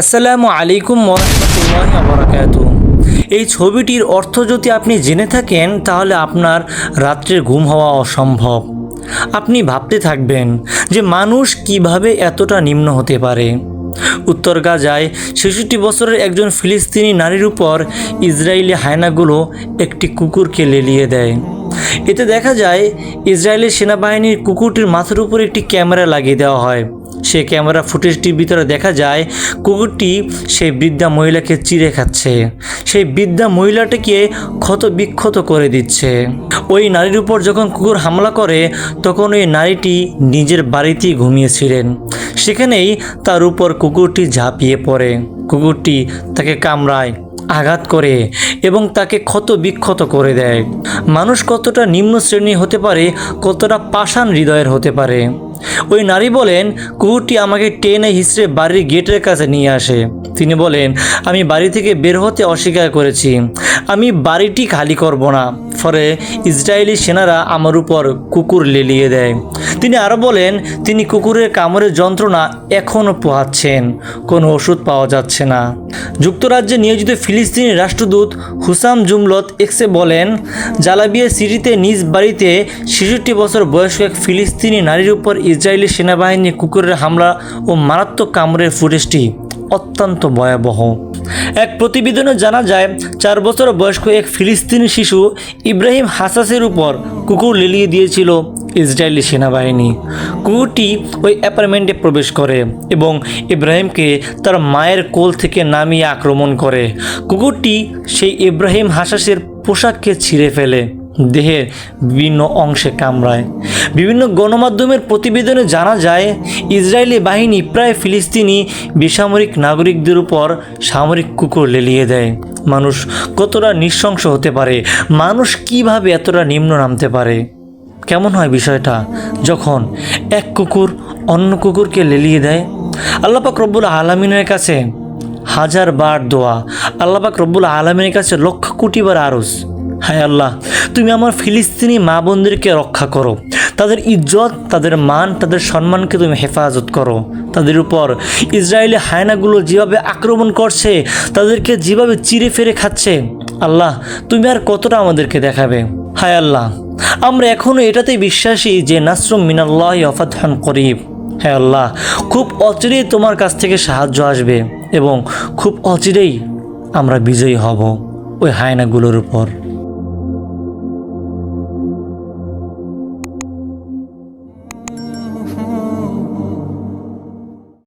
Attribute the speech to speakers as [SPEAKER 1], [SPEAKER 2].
[SPEAKER 1] আসসালামু আলাইকুম ওরহমতুল্লাহ বরাকাত এই ছবিটির অর্থ যদি আপনি জেনে থাকেন, তাহলে আপনার রাত্রের ঘুম হওয়া অসম্ভব। আপনি ভাবতে থাকবেন যে মানুষ কীভাবে এতটা নিম্ন হতে পারে। উত্তর গাজায় ছেষট্টি বছরের একজন ফিলিস্তিনি নারীর উপর ইসরায়েলি হায়নাগুলো একটি কুকুরকে লেলিয়ে দেয়। এতে দেখা যায়, ইসরায়েলের সেনাবাহিনীর কুকুরটির মাথার উপর একটি ক্যামেরা লাগিয়ে দেওয়া হয়। সে ক্যামেরা ফুটেজটির ভিতরে দেখা যায়, কুকুরটি সেই বৃদ্ধা মহিলাকে চিড়ে খাচ্ছে। সেই বৃদ্ধা মহিলাটিকে ক্ষত বিক্ষত করে দিচ্ছে। ওই নারীর উপর যখন কুকুর হামলা করে, তখন ওই নারীটি নিজের বাড়িতেই ঘুমিয়েছিলেন। সেখানেই তার উপর কুকুরটি ঝাঁপিয়ে পড়ে। কুকুরটি তাকে কামড়ায়, আঘাত করে এবং তাকে ক্ষত বিক্ষত করে দেয়। মানুষ কতটা নিম্ন শ্রেণি হতে পারে, কতটা পাষাণ হৃদয়ের হতে পারে। ওই নারী বলেন, কুকুরটি আমাকে টেনে হিসড়ে বাড়ির গেটের কাছে নিয়ে আসে। তিনি বলেন, আমি বাড়ি থেকে বের হতে অস্বীকার করেছি। আমি বাড়িটি খালি করব না। ফলে ইসরায়েলি সেনারা আমার উপর কুকুর লেলিয়ে দেয়। তিনি আরও বলেন, তিনি কুকুরের কামড়ের যন্ত্রণা এখনও পোহাচ্ছেন। কোনো ওষুধ পাওয়া যাচ্ছে না। যুক্তরাজ্যে নিয়োজিত ফিলিস্তিনি রাষ্ট্রদূত হুসাম জুমলত এক্সে বলেন, জালাবিয়া সিটিতে নিজ বাড়িতে ছেষট্টি বছর বয়স্ক এক ফিলিস্তিনি নারীর উপর ইসরায়েলি সেনাবাহিনী কুকুরের হামলা ও মারাত্মক কামড়ের ফুটেজটি অত্যন্ত ভয়াবহ। এক প্রতিবেদনে জানা যায়, চার বছর বয়স্ক এক ফিলিস্তিনি শিশু ইব্রাহিম হাসাসের উপর কুকুর লেলিয়ে দিয়েছিল ইসরায়েলি সেনাবাহিনী। কুকুরটি ওই অ্যাপার্টমেন্টে প্রবেশ করে এবং ইব্রাহিমকে তার মায়ের কোল থেকে নামিয়ে আক্রমণ করে। কুকুরটি সেই ইব্রাহিম হাসাসের পোশাককে ছিঁড়ে ফেলে। দেহের বিভিন্ন অংশে কামড়ায়। বিভিন্ন গণমাধ্যমের প্রতিবেদনে জানা যায়, ইসরায়েলি বাহিনী প্রায় ফিলিস্তিনি বেসামরিক নাগরিকদের উপর সামরিক কুকুর লেলিয়ে দেয়। মানুষ কতটা নৃশংস হতে পারে? মানুষ কীভাবে এতটা নিম্ন নামতে পারে? কেমন হয় বিষয়টা? যখন এক কুকুর অন্য কুকুরকে লেলিয়ে দেয় আল্লাপাক রব্বুল আলমিনের কাছে হাজার বার দোয়া আল্লাপাক রব্বুল আলমিনের কাছে লক্ষ কোটি বার আরজ। হায় আল্লাহ, তুমি আমার ফিলিস্তিনি মা বোনদেরকে রক্ষা করো। তাদের ইজ্জত, তাদের মান, তাদের সম্মানকে তুমি হেফাজত করো। তাদের উপর ইসরায়েলি হায়নাগুলো যেভাবে আক্রমণ করছে, তাদেরকে যেভাবে চিরে ফেরে খাচ্ছে, আল্লাহ, তুমি আর কতটা আমাদেরকে দেখাবে? হায় আল্লাহ, আমরা এখনও এটাতেই বিশ্বাসী যে নাসরুম মিনাল্লাহ অফাতহান করিব। হ্যাঁ আল্লাহ, খুব অচিরেই তোমার কাছ থেকে সাহায্য আসবে এবং খুব অচিরেই আমরা বিজয়ী হব ওই হায়নাগুলোর উপর।